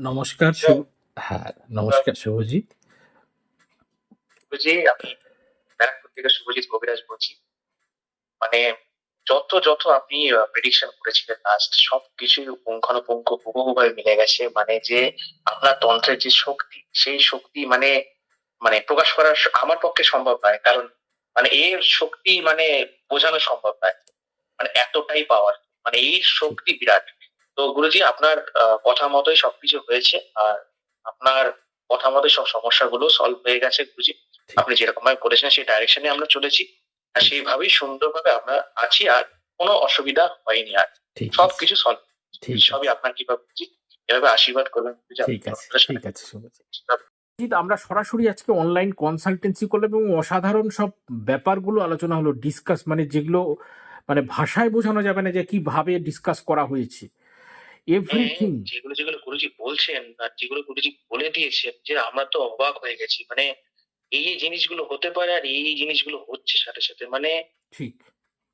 নমস্কার হ্যাঁ নমস্কার শুভজিৎ। জি আমি ব্যারাকপুর থেকে শুভজিৎ কবিরাজ বলছি। মানে যত যত আপনি প্রেডিকশন করেছিলেন লাস্ট সব কিছুই পুঙ্খানুপুঙ্খ হুবহুভাবে মিলে গেছে। মানে যে আপনার তন্ত্রের যে শক্তি সেই শক্তি মানে মানে প্রকাশ করা আমার পক্ষে সম্ভব নয়। কারণ মানে এর শক্তি মানে বোঝানো সম্ভব নয়। মানে এতটাই পাওয়ার মানে এই শক্তি বিরাট। তো গুরুজি আপনার কথা মতোই সবকিছু হয়েছে আর আপনার কথা মতোই সব সমস্যাগুলো সলভ হয়ে গেছে গুরুজি। আপনি যেরকম ভাবে বলেছেন সেই ডাইরেকশনে আমরা চলেছি আর সেইভাবেই সুন্দরভাবে আমরা আছি আর কোনো অসুবিধা হয়নি আর। সবকিছু সলভ সবই আপনার কৃপা এভাবে আশীর্বাদ ঠিক আছে ঠিক আছে আমরা সরাসরি আজকে অনলাইন কনসালটেন্সি করলাম এবং অসাধারণ সব ব্যাপারগুলো আলোচনা হলো ডিসকাস মানে যেগুলো মানে ভাষায় বোঝানো যাবে না যে কীভাবে ডিসকাস করা হয়েছে। এভরিথিং হ্যাঁ, যেগুলো যেগুলো গুরুজি বলছেন আর যেগুলো গুরুজি বলে দিয়েছেন যে আমরা তো অবাক হয়ে গেছি। মানে এই এই জিনিসগুলো হতে পারে আর এই জিনিসগুলো হচ্ছে সাথে সাথে। মানে ঠিক।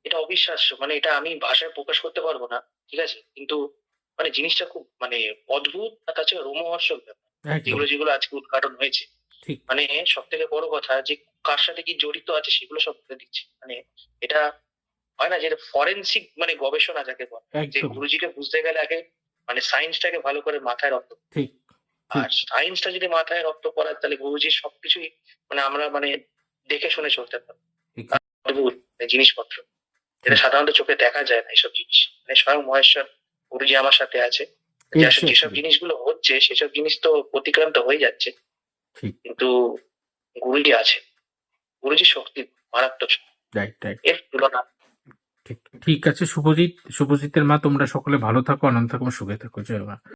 এটা অবিশ্বাস্য। মানে এটা আমি ভাষায় প্রকাশ করতে পারব না ঠিক আছে? কিন্তু মানে জিনিসটা খুব মানে অদ্ভুত আর তাছাড়া রোমহর্ষক ব্যাপার। যেগুলো যেগুলো আজকে উদ্ঘাটন হয়েছে। মানে সব থেকে বড় কথা যে কার সাথে কি জড়িত আছে সেগুলো সব বলে দিচ্ছে। মানে এটা হয় না যে ফরেন্সিক মানে গবেষণা যাকে বলে। যে গুরুজিকে বুঝতে গেলে আগে মানে সায়েন্সটাকে ভালো করে মাথায় রক্ত ঠিক। আর সায়েন্সটা যদি মাথায় রক্ত করার তাহলে গুরুজির সবকিছুই মানে আমরা মানে দেখে শুনে চলতে পারব। মানে জিনিসপত্র। যেটা সাধারণত চোখে দেখা যায় না এইসব জিনিস। মানে স্বয়ং মহেশ্বর গুরুজি আমার সাথে আছে। যেসব জিনিসগুলো হচ্ছে সেসব জিনিস তো অতিক্রান্ত হয়ে যাচ্ছে। কিন্তু গুরুজি আছে। গুরুজি শক্তি মারাত্মক এর তুলনা ঠিক আছে, শুভজিৎ, শুভজিতের মা, তোমরা সকলে ভালো থাকো, আনন্দ থাকো, সুখে থাকো, জয় মা।